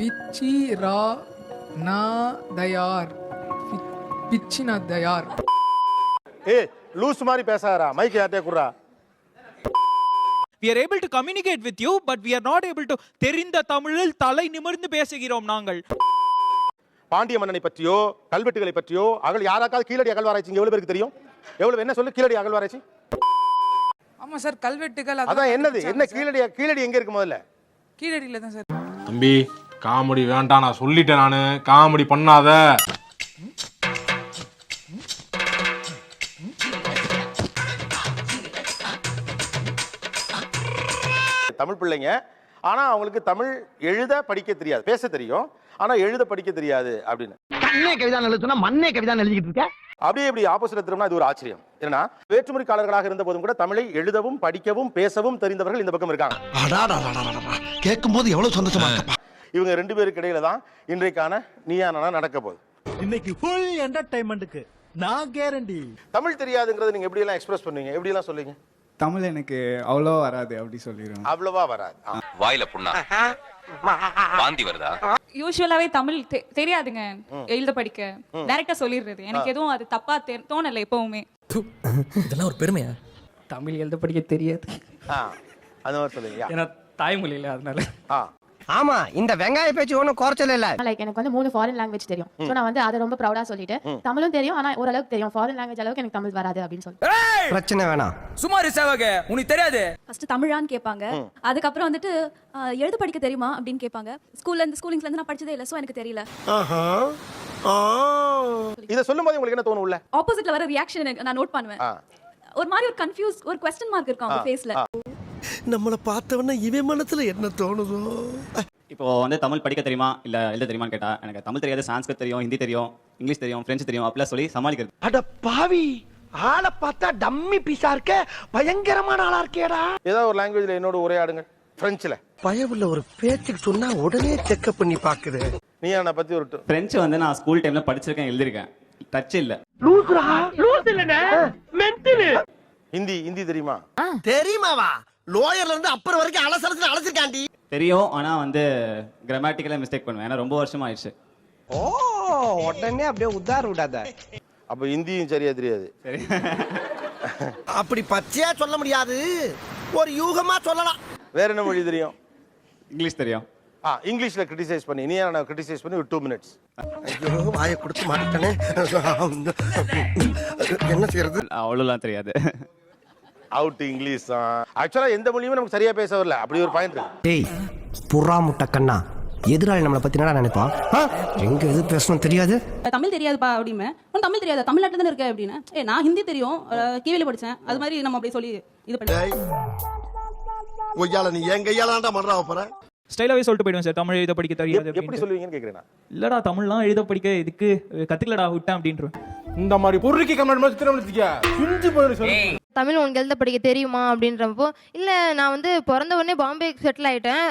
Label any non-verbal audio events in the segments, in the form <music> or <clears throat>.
பிச்சி ரா நா தயார் பிச்சினா தயார் ஏய் லூஸ் மாதிரி பேசாதடா. மைக் யார்ட்டே குடுறா? We are able to communicate with you but we are not able to தெரிந்த தமிழில் தலை நிமிர்ந்து பேசுகிறோம் நாங்கள். பாண்டிய மன்னனை பற்றியோ கல்வெட்டுகளை பற்றியோ அகல் யாராக்காவது கீழடி அகழ்வாராய்ச்சி இங்க எவ்வளவு பேருக்கு தெரியும்? எவ்வளவு என்ன சொல்லு? கீழடி அகழ்வாராய்ச்சி ஆமா சார் கல்வெட்டுகள் அதான் என்னது? என்ன கீழடி கீழடி எங்க இருக்கு முதல்ல? கீழடியில தான் சார். தம்பி காமெடி வேண்டாம் நான் சொல்லிட்டேன் நானு. காமெடி பண்ணாத. தமிழ் பிள்ளைங்க. ஆனா அவங்களுக்கு தமிழ் எழுத படிக்க தெரியாது. பேச தெரியும். ஆனா எழுத படிக்க தெரியாது அப்படின்னு. கண்ணே கவிதா எழுத சொன்னா மண்ணே கவிதா எழுதிக்கிட்டு இருக்க? அப்படியே இப்படி ஆப்போசிட் திரும்பினா இது ஒரு ஆச்சரியம். ஏன்னா வேற்றுமொழிக்காரர்களாக இருந்த போதும் கூட தமிழை எழுதவும் படிக்கவும் பேசவும் தெரிந்தவர்கள் இந்த பக்கம் இருக்காங்க. கேட்கும் போது எவ்வளவு சந்தோஷமா இவங்க ரெண்டு பேருக்கு இடையில தான் இன்றைக்கான நீயானா நடக்க போகுது. இன்னைக்கு ஃபுல் என்டர்டைன்மெண்ட்டுக்கு நான் கேரண்டி தமிழ் தெரியாதுங்கிறத நீங்க எப்படி எல்லாம் எக்ஸ்பிரஸ் பண்ணுவீங்க எப்படி எல்லாம் சொல்லுவீங்க? தமிழ் எனக்கு அவ்வளோ வராது அப்படி சொல்லிடுவேன் அவ்வளவா வராது. வாயில புண்ணா? வாந்தி வருதா? யூஸ்வலாவே தமிழ் தெ- தெரியாதுங்க. எழுத படிக்க. டைரக்டா சொல்லிடுறது. எனக்கு எதுவும் அது தப்பா தோணல எப்பவுமே. இதெல்லாம் ஒரு பெருமையா? தமிழ் எழுத படிக்க தெரியாது. ஆ, அந்த மாதிரி சொல்லுவீங்க. ஏன்னா தாய்மொழியில அதனால. ஆ. ஆமா இந்த வெங்காய பேச்சு ஒண்ணும் குறைச்சல இல்ல. லைக் எனக்கு வந்து மூணு ஃபாரின் லாங்குவேஜ் தெரியும். சோ நான் வந்து அதை ரொம்ப ப்ரௌடா சொல்லிட்டு தமிழும் தெரியும் ஆனா ஓரளவுக்கு தெரியும். ஃபாரின் லாங்குவேஜ் அளவுக்கு எனக்கு தமிழ் வராது அப்படின்னு சொல்லி. பிரச்சனை வேணாம். சுமார் சேவக உனக்கு தெரியாது? ஃபர்ஸ்ட் தமிழான்னு கேட்பாங்க அதுக்கப்புறம் வந்துட்டு எழுத படிக்க தெரியுமா அப்படின்னு கேட்பாங்க ஸ்கூல்ல இருந்து ஸ்கூலிங்ஸ்ல இருந்து நான் படிச்சதே இல்ல சோ எனக்கு தெரியல. இத சொல்லும் போது உங்களுக்கு என்ன தோணும் உள்ள ஆப்போசிட்ல வர ரியாக்ஷன் நான் நோட் பண்ணுவேன். ஒரு மாதிரி ஒரு கன்ஃபியூஸ் ஒரு கொஸ்டின் மார்க் இருக்கும் அவங்க ஃபேஸ்ல நம்மள பார்த்தவன இவன் மனசுல என்ன தோணுதோ? இப்போ வந்து தமிழ் படிக்க தெரியுமா? இல்ல எழுத தெரியுமான்னு கேட்டா எனக்கு தமிழ் தெரியாது சான்ஸ்கிரிட் தெரியும் ஹிந்தி தெரியும் இங்கிலீஷ் தெரியும் பிரெஞ்சு தெரியும் அப்படிலாம் சொல்லி சமாளிக்கிறது. அட பாவி! ஆளை பார்த்தா டம்மி பீஸா இருக்க? பயங்கரமான ஆளா இருக்கேடா. ஏதாவது ஒரு லாங்குவேஜ்ல என்னோட உரையாடுங்க. பிரெஞ்சுல பயவுள்ள ஒரு பேச்சுக்கு சொன்னா உடனே செக்அப் பண்ணி பாக்குது நீயானா பத்தி ஒரு பிரெஞ்சு வந்து நான் ஸ்கூல் டைம்ல படிச்சிருக்கேன் எழுதிருக்கேன் டச் இல்ல. லூசுரா லூசு இல்லனே மென்டல் ஹிந்தி ஹிந்தி தெரியுமா? தெரியுமாவா? லோயர்ல இருந்து அப்புறம் வரைக்கும் அலசலத்துல அழைச்சிருக்காண்டி தெரியும் ஆனா வந்து கிராமட்டிக்கலா மிஸ்டேக் பண்ணுவேன். ஏன்னா ரொம்ப வருஷம் ஆயிடுச்சு. ஓ உடனே அப்படியே உதார விடாத. அப்ப ஹிந்தியும் சரியா தெரியாது. சரி. அப்படி பச்சையா சொல்ல முடியாது. ஒரு யூகமா சொல்லலாம். வேற என்ன மொழி தெரியும்? இங்கிலீஷ் தெரியும். ஆ இங்கிலீஷ்ல கிரிட்டிசைஸ் பண்ணி. நீ நான் கிரிட்டிசைஸ் பண்ணி ஒரு டூ மினிட்ஸ் ஐயோ வாயை கொடுத்து மாட்டேனே என்ன செய்யறது அவ்வளோலாம் தெரியாது. அவுட் இங்கிலீஷ் ஆக்சுவலா எந்த மொழியுமே நமக்கு சரியா பேச வரல. அப்படி ஒரு பாயிண்ட் இருக்கு. டேய் புறா முட்டை கண்ணா. எதிராளி நம்மளை பத்தி என்னடா நினைப்பான்? எங்க எது பேசணும் தெரியாது? தமிழ் தெரியாதுப்பா அப்படின்னு உனக்கு தமிழ் தெரியாது? தமிழ்நாட்டுல தானே இருக்க அப்படின்னு. ஏ நான் ஹிந்தி தெரியும். கீழே படிச்சேன். அது மாதிரி நம்ம அப்படி சொல்லி இது பண்ணி ஒய்யால நீ என் கையால தான்டா மறா போற ஸ்டைலாவே சொல்லிட்டு போயிடுவேன் சார். தமிழ் எழுத படிக்க தெரியாது எப்படி. சொல்லுவீங்கன்னு கேக்குறேன் நான். இல்லடா தமிழ்லாம் எழுத படிக்க இதுக்கு கத்துக்கலடா விட்டேன் அப்படின்றேன் இந்த மாதிரி பொருளுக்கு கமெண்ட் மாதிரி திரும்ப பிஞ்சு போயிரு சொல்லு. தமிழ் உனக்கு எழுத படிக்க தெரியுமா அப்படின்றப்போ இல்ல நான் வந்து பிறந்த உடனே பாம்பே செட்டில் ஆயிட்டேன்.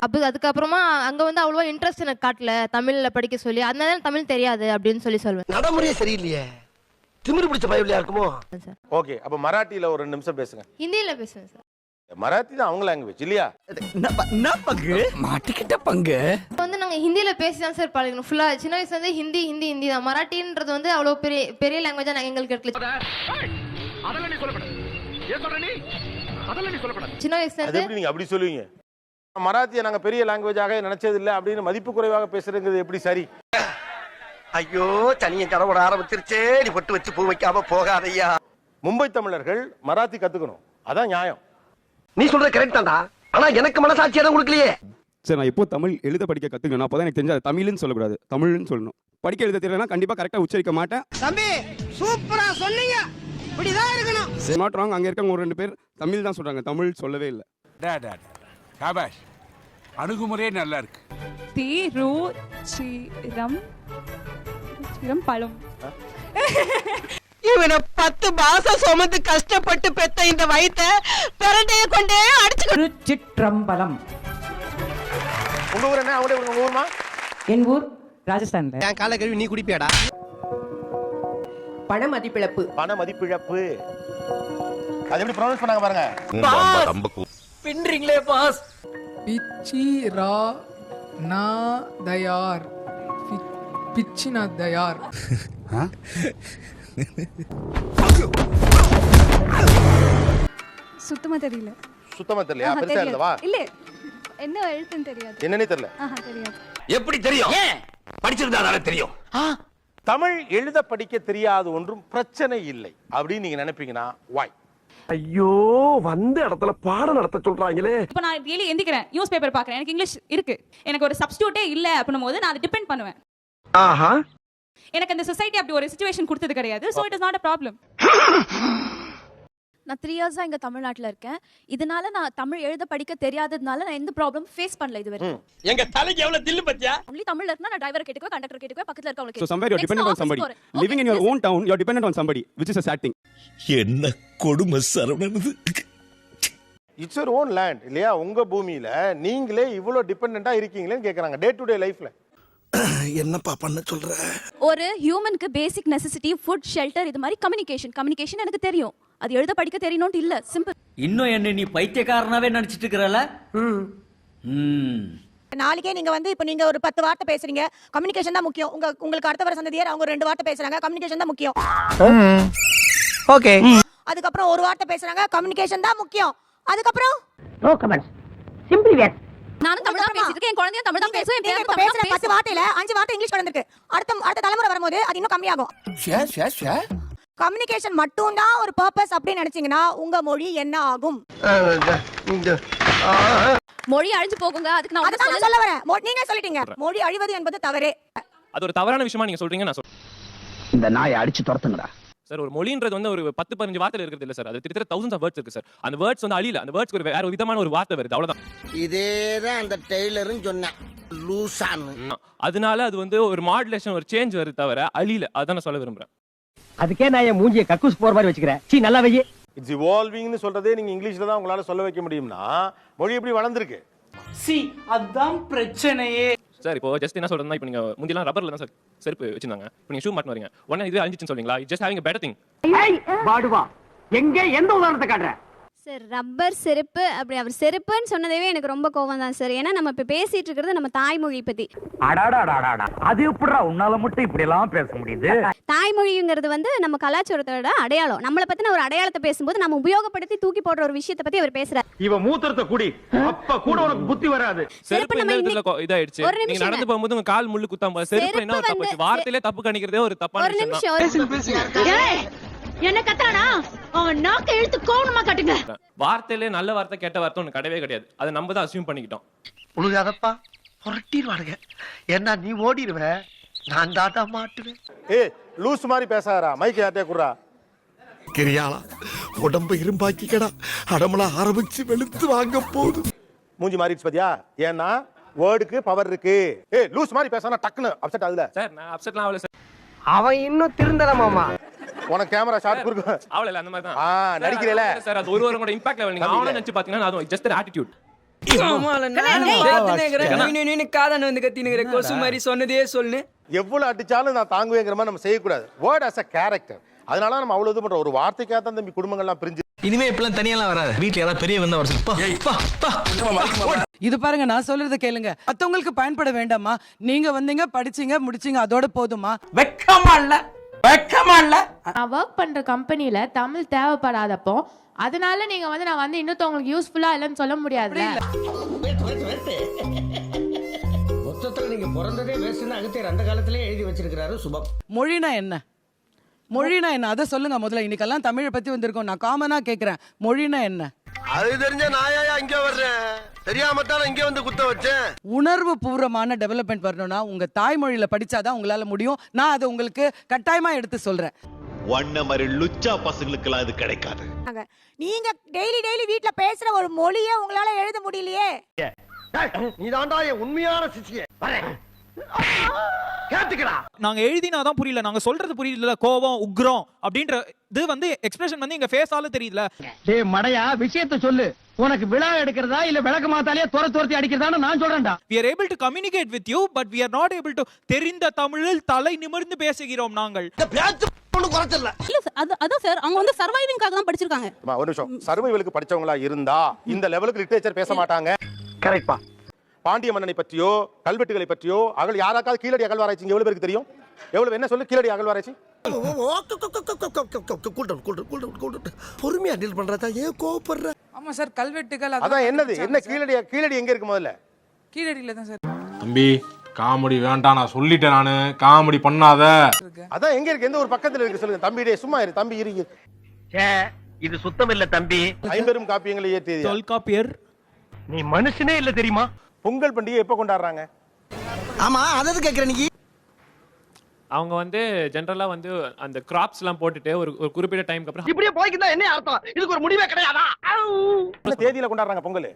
அப்போ அதுக்கப்புறமா அங்க வந்து அவ்வளவா இன்ட்ரெஸ்ட் எனக்கு காட்டல தமிழ்ல படிக்க சொல்லி. அதனால எனக்கு தமிழ் தெரியாது அப்படின்னு சொல்லி சொல்லுவேன். நடைமுறையே சரியில்லையே. திமிரு பிடிச்ச பயவில்லையா இருக்குமோ? ஓகே அப்ப மராட்டியில ஒரு ரெண்டு நிமிஷம் பேசுங்க. ஹிந்தியில பேசுவேன் சார். மராத்தி தான் அவங்க லாங்குவேஜ் இல்லையா? என்ன பங்கு? மாட்டிக்கிட்ட பங்கு. இப்போ வந்து நாங்க ஹிந்தியில பேசி தான் சார் பழகணும். ஃபுல்லா சின்ன வயசுல இருந்து ஹிந்தி ஹிந்தி ஹிந்தி தான். மராட்டின்றது வந்து அவ்வளவு பெரிய பெரிய லாங்குவேஜா நாங்க எங்களுக்கு இருக்கல சின்ன வயசுல அது இருந்து எப்படி நீங்க அப்படி சொல்லுவீங்க? மராத்தியை நாங்க பெரிய லாங்குவேஜாக நினைச்சது இல்ல அப்படின்னு மதிப்பு குறைவாக பேசுறதுங்கிறது எப்படி சரி? ஐயோ சனிய கடவுட ஆரம்பிச்சிருச்சே. நீ பொட்டு வச்சு பூ வைக்காம போகாதையா மும்பை தமிழர்கள் மராத்தி கத்துக்கணும். அதான் நியாயம். நீ சொல்றது கரெக்ட் தான்டா. ஆனா எனக்கு மனசாட்சி இடம் கொடுக்கலையே. சரி நான் இப்போ தமிழ் எழுத படிக்க கற்றுக்கணும் அப்போ தான் எனக்கு தெரிஞ்சது தமிழ்னு சொல்லக்கூடாது. தமிழ்னு சொல்லணும். படிக்க எழுத தெரியலனா கண்டிப்பாக கரெக்டாக உச்சரிக்க மாட்டேன். தம்பி சூப்பரா சொன்னீங்க. இப்படிதான் இருக்கணும். நாட் ராங் அங்கே இருக்கவங்க ஒரு ரெண்டு பேர் தமிழ் தான் சொல்கிறாங்க தமிழ் சொல்லவே இல்லை. காபாஷ் அணுகுமுறையே நல்லா இருக்கு. திருச்சிரம். சிரம் பழம். இவனை பத்து மாசம் சுமந்து கஷ்டப்பட்டு பெத்த இந்த வயித்த பிரண்டைய கொண்டே அடிச்சு சிற்றம்பலம் உங்க ஊர் என்ன? அவங்க உங்க ஊர்மா? என் ஊர் ராஜஸ்தான்ல. என் கால கழுவி நீ குடிப்பியாடா? பண மதிப்பிழப்பு. பண மதிப்பிழப்பு. அது எப்படி ப்ரொனவுன்ஸ் பண்ணாங்க பாருங்க. பின்றீங்களே பாஸ். பிச்சி ரா நா தயார். பிச்சினா தயார். சுத்தமா தெரியல. சுத்தமா தெரியலையா? பெருசா இருந்தவா இல்ல என்ன எழுத்துன்னு தெரியாது. என்னன்னே தெரியல. ஆஹா தெரியாது. எப்படி தெரியும்? படிச்சிருந்தா தெரியும். தமிழ் எழுத படிக்க தெரியாத ஒன்றும் பிரச்சனை இல்லை. அப்படின்னு நீங்க நினைப்பீங்கன்னா வாய் ஐயோ வந்த இடத்துல பாடம் நடத்த சொல்றாங்களே. இப்போ நான் டெய்லி எந்திக்கிறேன் நியூஸ் பேப்பர் பார்க்கறேன் எனக்கு இங்கிலீஷ் இருக்கு. எனக்கு ஒரு சப்ஸ்டியூட்டே இல்ல அப்படின்னும் போது நான் அதை டிபெண்ட் பண்ணுவேன். ஆஹா. எனக்கு அந்த சொசைட்டி அப்படி ஒரு சுச்சுவேஷன் கொடுத்தது கிடையாது so it is not a problem நான் த்ரீ இயர்ஸா இங்க தமிழ்நாட்டுல இருக்கேன். இதனால நான் தமிழ் எழுத படிக்க தெரியாததுனால நான் எந்த ப்ராப்ளம் ஃபேஸ் பண்ணல இது வரைக்கும் எங்க தலைக்கு எவ்வளவு தில்லு பத்தியா? ஒன்லி தமிழ்ல இருந்தா நான் டிரைவர் கேட்டுக்குவேன் கண்டக்டர் கேட்டுக்குவேன் பக்கத்துல இருக்கவங்க So somewhere you're dependent on somebody. Living in your own town, you're dependent on somebody, which is a sad thing. என்ன கொடுமை சரவணன் இட்ஸ் ஒரு ஓன் லேண்ட் இல்லையா? உங்க பூமியில நீங்களே இவ்வளவு டிபெண்டா இருக்கீங்களேன்னு கேக்குறாங்க டே டு டே லைஃப்ல <clears throat> என்னப்பா பண்ண சொல்ற? ஒரு ஹியூமனுக்கு பேசிக் நெசசிட்டி ஃபுட் ஷெல்டர் இது மாதிரி கம்யூனிகேஷன் கம்யூனிகேஷன் எனக்கு தெரியும். அது எழுத படிக்க தெரியணும்னு இல்ல. சிம்பிள் இன்னும் என்ன நீ பைத்தியக்காரனாவே நினைச்சிட்டு இருக்கிறல நாளைக்கே நீங்க வந்து இப்போ நீங்க ஒரு பத்து வார்த்தை பேசுறீங்க. கம்யூனிகேஷன் தான் முக்கியம். உங்க உங்களுக்கு அடுத்த வர சந்ததியார் அவங்க ரெண்டு வார்த்தை பேசுறாங்க. கம்யூனிகேஷன் தான் முக்கியம். ஓகே. அதுக்கப்புறம் ஒரு வார்த்தை பேசுறாங்க. கம்யூனிகேஷன் தான் முக்கியம். அதுக்கப்புறம்? நோ கமெண்ட்ஸ் சிம்பிளி வேட் நானும் தமிழ் தான் பேசிட்டு இருக்கேன் என் குழந்தையும் தமிழ் தான் பேசுவேன் என் இப்ப தமிழ் பேசுற தான் பத்து. வார்த்தையில அஞ்சு வார்த்தை இங்கிலீஷ் கலந்துருக்கு அடுத்த அடுத்த தலைமுறை வரும்போது அது இன்னும் கம்மியாகும். கம்யூனிகேஷன் மட்டும் தான் ஒரு பர்பஸ் அப்படின்னு நினைச்சீங்கன்னா உங்க மொழி என்ன ஆகும்? மொழி அழிஞ்சு போகுங்க அதுக்கு நான் அதுதான் நான் சொல்ல வரேன். மொ- நீங்க சொல்லிட்டீங்க. மொழி அழிவது என்பது தவறே. அது ஒரு தவறான விஷயமா நீங்க சொல்றீங்க நான் சொல்றேன். இந்த நாயை அடிச்சு துரத்துங்கடா. சார் ஒரு மொழின்றது வந்து ஒரு பத்து பதினஞ்சு வார்த்தை இருக்கிறது இல்ல சார். அது திட்ட தௌசண்ட்ஸ் ஆஃப் வேர்ட்ஸ் இருக்கு சார். அந்த வேர்ட்ஸ் வந்து அழியல. அந்த வேர்ட்ஸ் ஒரு வேற ஒரு விதமான ஒரு வார்த்தை வருது. அவ்வளவுதான். இதேதான் அந்த டெய்லரும் சொன்னேன். லூசான்னு. அதனால அது வந்து ஒரு மாடுலேஷன் ஒரு சேஞ்ச் வருது தவிர அழியல. அதான் நான் சொல்ல விரும்புறேன். அதுக்கே நான் என் மூஞ்சிய கக்கூஸ் போற மாதிரி வச்சுக்கிறேன். சீ நல்லா வையே. இட்ஸ் இவால்விங்னு சொல்றதே நீங்க இங்கிலீஷ்ல தான் உங்களால சொல்ல வைக்க முடியும்னா மொழி எப்படி வளர்ந்துருக்கு? சி அதான் பிரச்சனையே. சார் இப்போ ஜஸ்ட் என்ன சொல்றதுன்னா இப்போ நீங்க முந்திலாம் ரப்பர்ல தான் சார் செருப்பு வச்சிருந்தாங்க. இப்போ நீங்க ஷூ மாட்டினு வரீங்க. உடனே இது அழிஞ்சிச்சுன்னு சொல்றீங்களா? ஜஸ்ட் ஹேவிங் பெட்டர் திங் பாடுவா எங்க எந்த உதாரணத்தை காட்டுற? சார் ரப்பர் செருப்பு அப்படி அவர் செருப்புன்னு சொன்னதே எனக்கு ரொம்ப கோவம் தான் சார். ஏன்னா நம்ம இப்ப பேசிட்டு இருக்கிறது நம்ம தாய்மொழி பத்தி. அடாடாடாடாடா அது எப்படிடா உன்னால மட்டும் இப்படி எல்லாம் பேச முடியுது? தாய்மொழிங்கிறது வந்து நம்ம கலாச்சாரத்தோட அடையாளம். நம்மளை பத்தின ஒரு அடையாளத்தை பேசும்போது நம்ம உபயோகப்படுத்தி தூக்கி போடுற ஒரு விஷயத்தை பத்தி அவர் பேசுறாரு. இவ மூத்திரத்தை குடி. அப்ப கூட உனக்கு புத்தி வராது. செருப்பு நம்ம இடத்துல இதாயிடுச்சு. ஒரு நீங்க நிமிஷம் நடந்து போகும்போது உங்க கால் முள்ளு குத்தாம செருப்பு என்ன தப்பு வார்த்தையிலே தப்பு கணிக்கிறதே ஒரு தப்பான ஒரு விஷயம் நிமிஷம். என்ன கத்தானா அவன் நாக்க இழுத்து கோவணமா காட்டுங்க. வார்த்தையிலே நல்ல வார்த்தை கெட்ட வார்த்தை ஒன்று கிடையவே கிடையாது. அதை நம்ம தான் அசியூம் பண்ணிக்கிட்டோம். உழுகாதப்பா புரட்டிடுவானுங்க. ஏன்னா நீ ஓடிடுவ நான் தாத்தா மாட்டுவேன். ஏ லூஸ் மாதிரி பேசாதடா. மைக் யார்ட்டே குடுறா? கிரியாளா உடம்பு இரும்பாக்கிக்கடா. அடமலா ஆரம்பிச்சு வெளுத்து வாங்க போகுது மூஞ்சி மாறிடுச்சு பாத்தியா? ஏன்னா வேர்டுக்கு பவர் இருக்கு. ஏ லூஸ் மாதிரி பேசானா டக்குன்னு அப்செட் ஆகுதுல. சார் நான் அப்செட்லாம் ஆகல சார். அவன் இன்னும் திருந்தல மாமா. உனக்கு கேமரா ஷாட் கொடுக்கும் ஆகல இல்ல அந்த மாதிரி தான். ஆ, நடிக்கிறேல? சார் அது ஒரு ஒரு கூட இம்பாக்ட் லெவல் நீங்க அவன நினைச்சு பாத்தீங்கன்னா அது ஜஸ்ட் ஆட்டிடியூட் காதன் வந்து கத்தினுங்கிற கொசு மாதிரி சொன்னதே சொல்லு. எவ்வளவு அடிச்சாலும் நான் தாங்குவேங்கிற மாதிரி நம்ம செய்யக்கூடாது. வேர்ட் அஸ் அ கேரக்டர் அதனால நம்ம அவ்வளவு இது பண்றோம். ஒரு வார்த்தைக்காக தான் தம்பி குடும்பங்கள்லாம் பிரிஞ்சு இனிமே இப்பெல்லாம் தனியெல்லாம் வராது. வீட்டுல யாராவது பெரிய வந்தா வர இது பாருங்க நான் சொல்றத கேளுங்க. மத்தவங்களுக்கு பயன்பட வேண்டாமா நீங்க வந்தீங்க படிச்சீங்க முடிச்சீங்க அதோட போதுமா வெக்கமா இல்ல. வெக்கமா இல்ல? நான் ஒர்க் பண்ற கம்பெனில தமிழ் தேவைப்படாதப்போ அதனால நீங்க வந்து நான் வந்து இன்னொருத்தவங்களுக்கு யூஸ்ஃபுல்லா இல்லைன்னு சொல்ல முடியாதுல்ல மொத்தத்துல நீங்க பிறந்ததே வேஸ்ட்னு அகத்தியர் அந்த காலத்திலே எழுதி வச்சிருக்கிறாரு சுபம். மொழினா என்ன? மொழினா என்ன? அதை சொல்லுங்க முதல்ல. இன்னைக்கெல்லாம் தமிழை பத்தி வந்திருக்கோம். நான் காமனா கேக்குறேன். மொழினா என்ன? அது தெரிஞ்ச நாயா இங்க வர்றேன். தெரியாம தான் இங்க வந்து குத்த வச்சேன்? உணர்வு பூர்வமான டெவலப்மெண்ட் வரணும்னா உங்க தாய்மொழியில படிச்சாதான் உங்களால முடியும். நான் அதை உங்களுக்கு கட்டாயமா எடுத்து சொல்றேன். ஒன்ன மாதிரி லுச்சா பசங்களுக்கெல்லாம் இது கிடைக்காது. நீங்க டெய்லி டெய்லி வீட்ல பேசுற ஒரு மொழியே உங்களால எழுத முடியலையே. நீ தாண்டா என் உண்மையான சிசிய கேட்டுக்கடா. நாங்க எழுதினாதான் புரியல. நாங்க சொல்றது புரியல கோபம் உக்ரம் அப்படின்ற இது வந்து எக்ஸ்பிரஷன் வந்து எங்க ஃபேஸால தெரியுதுல டேய் மடையா விஷயத்த சொல்லு. உனக்கு விழா எடுக்கிறதா இல்ல விளக்கு மாத்தாலே துர துரத்தி அடிக்கிறதான்னு நான் சொல்றேன்டா we are able to communicate with you but we are not able to தெரிந்த தமிழில் தலை நிமிர்ந்து பேசுகிறோம் நாங்கள் குறைச்சல இல்ல sir, அது அதான் சார் அவங்க வந்து சர்வைவிங்காக தான் படிச்சிருக்காங்க அம்மா, ஒரு நிமிஷம் சர்வைவலுக்கு படிச்சவங்களா இருந்தா இந்த லெவலுக்கு லிட்டரேச்சர் பேச மாட்டாங்க கரெக்ட்பா பாண்டிய மன்னனை பற்றியோ கல்வெட்டுகளை பற்றியோ அகல் யாராக்காவது கீழடி அகழ்வாராய்ச்சி இங்க எவ்வளவு பேருக்கு தெரியும் எவ்வளவு என்ன சொல்லு கீழடி அகழ்வாராய்ச்சி பொறுமையா டீல் பண்றதா ஏன் கோவப்படுற ஆமா சார் கல்வெட்டுகள் அதான் என்னது? என்ன கீழடி கீழடி எங்க இருக்கு முதல்ல? கீழடியில தான் சார். தம்பி காமெடி வேண்டாம் நான் சொல்லிட்டேன் நானு. காமெடி பண்ணாத. அதான் எங்க இருக்கு? எந்த ஒரு பக்கத்துல இருக்கு சொல்லுங்க. தம்பி டேய் சும்மா இரு. தம்பி இரு இது சுத்தம் இல்ல தம்பி. ஐம்பெரும் காப்பியங்களை இயற்றியது யார்? தொல்காப்பியர். நீ மனுஷனே இல்ல தெரியுமா? பொங்கல் பண்டிகை எப்ப கொண்டாடுறாங்க? ஆமா அதாவது கேக்குற நீ அவங்க வந்து ஜென்ரலா வந்து அந்த கிராப்ஸ் எல்லாம் போட்டுட்டு ஒரு ஒரு குறிப்பிட்ட டைம்க்கு அப்புறம் இப்படியே போய்க்குதா என்ன அர்த்தம்? இதுக்கு ஒரு முடிவே கிடையாதா? தேதியில கொண்டாடுறாங்க பொங்கல்.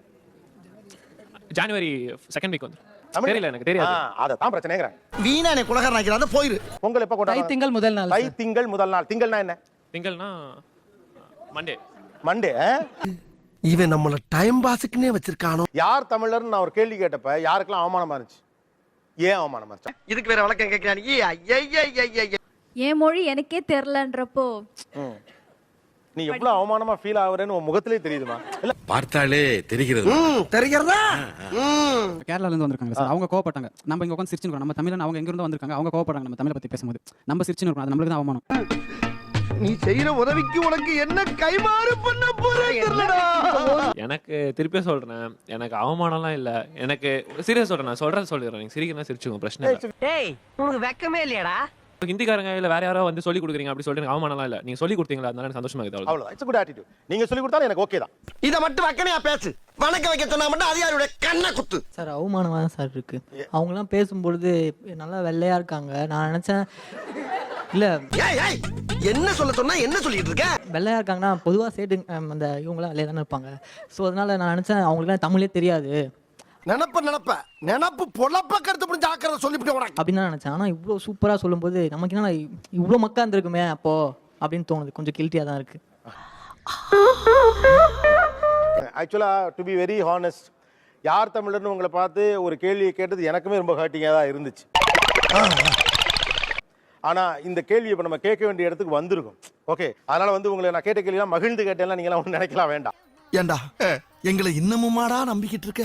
ஜனவரி செகண்ட் வீக் வந்து. தமிழ்? தெரியல எனக்கு தெரியாது. ஆ, அதைத்தான் பிரச்சனைங்கிறேன். வீணா என்னை குலகாரன் ஆக்கிறாத போயிரு. பொங்கல் எப்ப தை கொண்டாடுறாங்க? திங்கள் முதல் நாள். தை திங்கள் முதல் நாள். திங்கள்னா என்ன? திங்கள்னா மண்டே மண்டே இவன் நம்மள டைம் பாஸுக்குன்னே வச்சிருக்கானோ? யார் தமிழர்னு நான் ஒரு கேள்வி கேட்டப்ப யாருக்கெல்லாம் அவமானமா இருந்துச்சு? ஏன் அவமானமா இருந்துச்சு இதுக்கு வேற வழக்கம் கேட்கிறான். என் மொழி எனக்கே தெரிலன்றப்போ ம். நீ எவ்வளவு அவமானமா ஃபீல் ஆகுறேன்னு உன் முகத்திலே தெரியுதுமா? இல்ல பார்த்தாலே தெரிகிறது. தெரிகிறதா? கேரளால இருந்து வந்திருக்காங்க சார். அவங்க கோவப்பட்டாங்க. நம்ம இங்க உட்காந்து சிரிச்சுன்னு நம்ம தமிழன் அவங்க எங்க இருந்து வந்திருக்காங்க. அவங்க கோவப்படுறாங்க. நம்ம தமிழை பத்தி பேசும்போது. நம்ம சிரிச்சுன்னு இருக்கோம். அது நம்மளுக்கு தான் அவமானம். நீ செய்யற உதவிக்கு உனக்கு என்ன கைமாறு பண்ண போறேன் எனக்கு திருப்பியும் சொல்றேன். எனக்கு அவமானம்லாம் இல்ல. எனக்கு சீரியஸ் சொல்றேன். நான் சொல்றேன் சொல்லிடுறேன். நீங்க சிரிக்கணும் சிரிச்சுக்கோங்க. பிரச்சனை இல்லை. டேய் உனக்கு வெக்கமே இல்லையாடா? ஹிந்திக்காரங்க இல்ல வேற யாரோ வந்து சொல்லி கொடுக்குறீங்க அப்படி சொல்லிட்டு எனக்கு அவமானம்லாம் இல்ல. நீங்க சொல்லி கொடுத்தீங்களா? அதனால எனக்கு சந்தோஷமா இருக்குது. அவ்வளவுதான். இட்ஸ் குட் ஆட்டிடியூட் நீங்க சொல்லி கொடுத்தாலும் எனக்கு ஓகே தான். இத மட்டும் வக்கனையா பேசு. வணக்க வைக்க சொன்னா மட்டும் அதிகாரியோட கண்ணை குத்து. சார் அவமானமா தான் சார் இருக்கு. அவங்கலாம் பேசும்பொழுது நல்லா வெள்ளையா இருக்காங்க. நான் நினைச்சேன் இல்ல. ஏய் ஏய் என்ன சொல்ல சொன்னா என்ன சொல்லிட்டு இருக்க? வெள்ளையா இருக்காங்கன்னா பொதுவா சேட்டு அந்த இவங்கலாம் வெள்ளையா தானே இருப்பாங்க. ஸோ அதனால நான் நினைச்சேன் அவங்களுக்கு தமிழே தெரியாது. நினப்ப நினப்ப. நினப்பு பொழப்ப கருத்து புரிஞ்சு ஆக்கிறத சொல்லிவிட்டு உனக்கு. அப்படின்னு தான் நினைச்சேன். ஆனா இவ்வளோ சூப்பரா சொல்லும்போது நமக்கு என்ன இவ்வளோ மக்கா இருந்திருக்குமே அப்போ அப்படின்னு தோணுது. கொஞ்சம் கில்ட்டியா தான் இருக்கு. ஆக்சுவலா டு பி வெரி ஹானஸ்ட் யார் தமிழர்னு உங்களை பார்த்து ஒரு கேள்வியை கேட்டது எனக்குமே ரொம்ப ஹர்ட்டிங்காக தான் இருந்துச்சு. ஆனா இந்த கேள்வி இப்ப நம்ம கேட்க வேண்டிய இடத்துக்கு வந்திருக்கும். ஓகே அதனால வந்து உங்களை நான் கேட்ட கேள்விலாம் மகிழ்ந்து கேட்டேன்லாம் நீங்களாம் ஒன்றும் நினைக்கலாம் வேண்டாம். ஏண்டா? எங்களை இன்னமுமாடா நம்பிக்கிட்டு இருக்க?